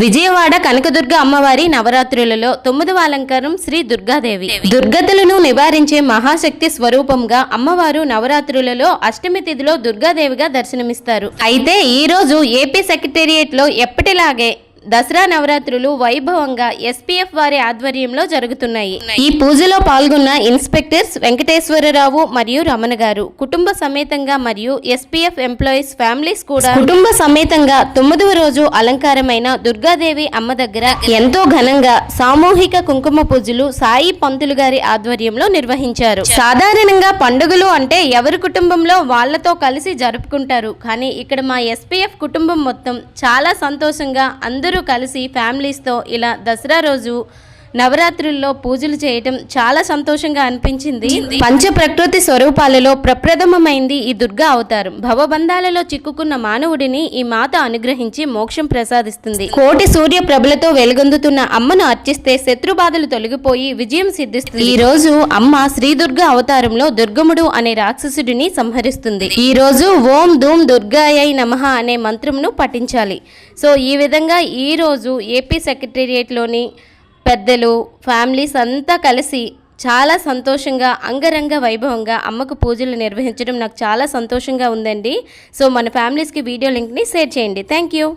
విజయవాడ కనకదుర్గ అమ్మవారి నవరాత్రులలో తొమ్మిదవ అలంకారం శ్రీ దుర్గాదేవి. దుర్గతులను నివారించే మహాశక్తి స్వరూపంగా అమ్మవారు నవరాత్రులలో అష్టమి తిథిలో దుర్గాదేవిగా దర్శనమిస్తారు. అయితే ఈ రోజు ఏపీ సెక్రటేరియట్లో ఎప్పటిలాగే దసరా నవరాత్రులు వైభవంగా ఎస్పీఎఫ్ వారి ఆధ్వర్యంలో జరుగుతున్నాయి. ఈ పూజలో పాల్గొన్న ఇన్స్పెక్టర్స్ వెంకటేశ్వరరావు మరియు రమణ గారు. కుటుంబ సమేతంగా మరియు ఎస్పీఎఫ్ ఎంప్లాయీస్ ఫ్యామిలీస్ కూడా కుటుంబ సమేతంగా తొమ్మిదవ రోజు అలంకారమైన దుర్గాదేవి అమ్మ దగ్గర ఎంతో ఘనంగా సామూహిక కుంకుమ పూజలు సాయి పంతులు గారి ఆధ్వర్యంలో నిర్వహించారు. సాధారణంగా పండుగలు అంటే ఎవరి కుటుంబంలో వాళ్ళతో కలిసి జరుపుకుంటారు. కానీ ఇక్కడ మా ఎస్పీఎఫ్ కుటుంబం మొత్తం చాలా సంతోషంగా అందరూ కలిసి ఫ్యామిలీస్తో ఇలా దసరా రోజు నవరాత్రుల్లో పూజలు చేయటం చాలా సంతోషంగా అనిపించింది. పంచ ప్రకృతి స్వరూపాలలో ప్రప్రథమమైంది ఈ దుర్గా అవతారం. భవబంధాలలో చిక్కుకున్న మానవుడిని ఈ మాత అనుగ్రహించి మోక్షం ప్రసాదిస్తుంది. కోటి సూర్య ప్రభలతో వెలుగొందుతున్న అమ్మను అర్చిస్తే శత్రు బాధలు తొలగిపోయి విజయం సిద్ధిస్తుంది. ఈ రోజు అమ్మ శ్రీ దుర్గా అవతారంలో దుర్గముడు అనే రాక్షసుడిని సంహరిస్తుంది. ఈ రోజు ఓం ధూమ్ దుర్గాయై నమః అనే మంత్రంను పఠించాలి. సో ఈ విధంగా ఈ రోజు ఏపీ సెక్రటేరియట్లోని పెద్దలు ఫ్యామిలీస్ అంతా కలిసి చాలా సంతోషంగా అంగరంగ వైభవంగా అమ్మకు పూజలు నిర్వహించడం నాకు చాలా సంతోషంగా ఉందండి. సో మన ఫ్యామిలీస్కి వీడియో లింక్ని షేర్ చేయండి. Thank you.